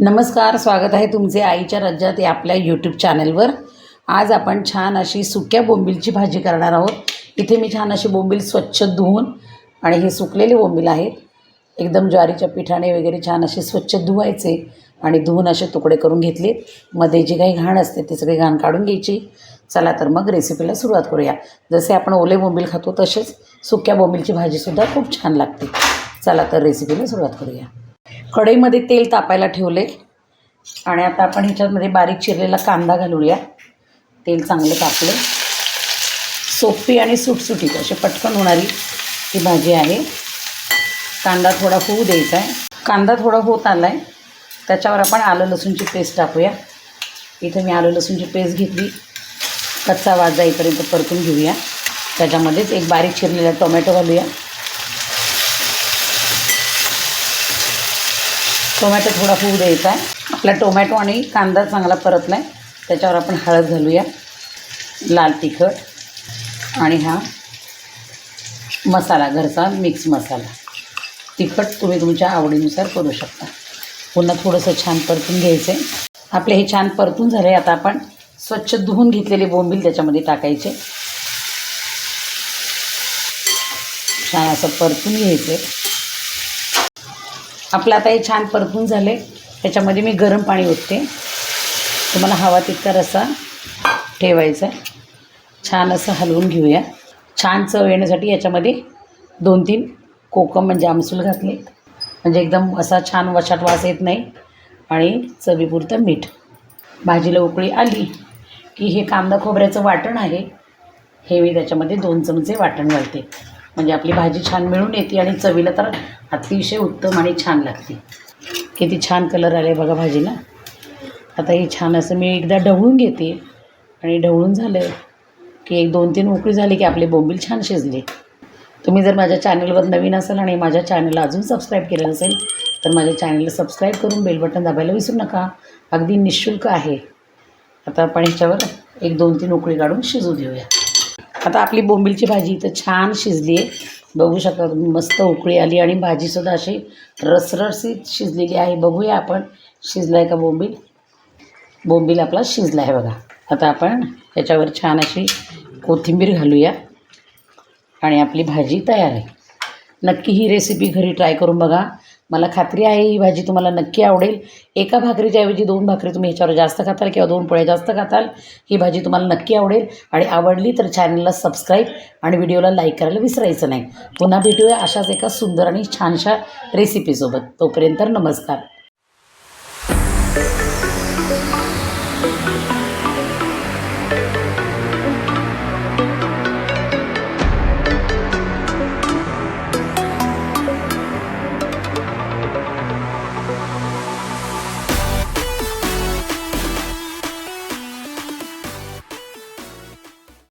नमस्कार स्वागत आहे तुमचे आईच्या राज्यात या आपल्या यूट्यूब चॅनलवर आज आपण छान अशी सुक्या बोंबीलची भाजी करणार आहोत. इथे मी छान अशी बोंबील स्वच्छ धुवून आणि हे सुकलेले बोंबील आहेत. एकदम ज्वारीच्या पिठाने वगैरे छान असे स्वच्छ धुवायचे आणि धुवून असे तुकडे करून घेतले. मध्ये जी काही घाण असते ती सगळी घाण काढून घ्यायची. चला तर मग रेसिपीला सुरुवात करूया. जसे आपण ओले बोंबील खातो तसेच सुक्या बोंबीलची भाजीसुद्धा खूप छान लागते. चला तर रेसिपीला सुरुवात करूया. कढईमध्ये तेल तापायला ठेवले. आणि आता आपण ह्याच्यामध्ये बारीक चिरलेला कांदा घालूया. तेल चांगलं तापलं. सोपी आणि सुटसुटीत अशी पटकन होणारी ही भाजी आहे. कांदा थोडा होऊ द्यायचा आहे. कांदा थोडा होत आला आहे त्याच्यावर आपण आलं लसूणची पेस्ट टाकूया. इथं मी आलं लसूणची पेस्ट घेतली. कच्चा वाज जाईपर्यंत परतून घेऊया. त्याच्यामध्येच एक बारीक चिरलेला टोमॅटो घालूया. टोमॅटो थोडा फूड द्यायचा आहे. आपला टोमॅटो आणि कांदा चांगला परतला आहे. त्याच्यावर आपण हळद घालूया. लाल तिखट. आणि हा मसाला घरचा मिक्स मसाला. तिखट तुम्ही तुमच्या आवडीनुसार करू शकता. पुन्हा थोडंसं छान परतून घ्यायचं आहे. आपले हे छान परतून झाले. आता आपण स्वच्छ धुवून घेतलेले बोंबील त्याच्यामध्ये टाकायचे. छान असं परतून घ्यायचं. आपलं आता हे छान परतून झाले. त्याच्यामध्ये मी गरम पाणी ओतते. तुम्हाला हवा तितका रसा ठेवायचा छान असं हलवून घेऊया. छान चव येण्यासाठी याच्यामध्ये दोन तीन कोकम म्हणजे आमसूल घातले. म्हणजे एकदम असा छान वशाट वास येत नाही. आणि चवीपुरतं मीठ. भाजीला उकळी आली की हे कांदा खोबऱ्याचं वाटण आहे. हे मी त्याच्यामध्ये दोन चमचे वाटण घालते. म्हणजे आपली भाजी छान मिळून येते आणि चवीला तर अतिशय उत्तम आणि छान लागते. किती छान कलर आले बघा भाजीला. आता हे छान असं मी एकदा ढवळून घेते. आणि ढवळून झालं की एक दोन तीन उकळी झाली की आपले बोंबील छान शिजले. तुम्ही जर माझ्या चॅनलवर नवीन असाल आणि माझ्या चॅनलला अजून सबस्क्राईब केलं नसेल तर माझ्या चॅनलला सबस्क्राईब करून बेल बटन दाबायला विसरू नका. अगदी निःशुल्क आहे. आता आपण ह्याच्यावर एक दोन तीन उकळी काढून शिजू देऊया. आता आपली बोंबीलची भाजी इथं छान शिजली आहे. बघू शकता तुम्ही मस्त उकळी आली आणि भाजीसुद्धा अशी रसरसीत शिजलेली आहे. बघूया आपण शिजला आहे का बोंबील? बोंबील आपला शिजला आहे बघा. आता आपण त्याच्यावर छान अशी कोथिंबीर घालूया आणि आपली भाजी तयार आहे. नक्की ही रेसिपी घरी ट्राय करून बघा. मला खात्री आहे ही भाजी तुम्हाला नक्की आवडेल. एका भाकरीच्या ऐवजी दोन भाकरी तुम्ही ह्याच्यावर जास्त खाताल किंवा दोन पोळ्या जास्त खाताल ही भाजी तुम्हाला नक्की आवडेल. आणि आवडली तर चॅनलला सबस्क्राईब आणि व्हिडिओला लाईक करायला विसरायचं नाही. पुन्हा भेटूया अशाच एका सुंदर आणि छानशा रेसिपीसोबत तोपर्यंत नमस्कार.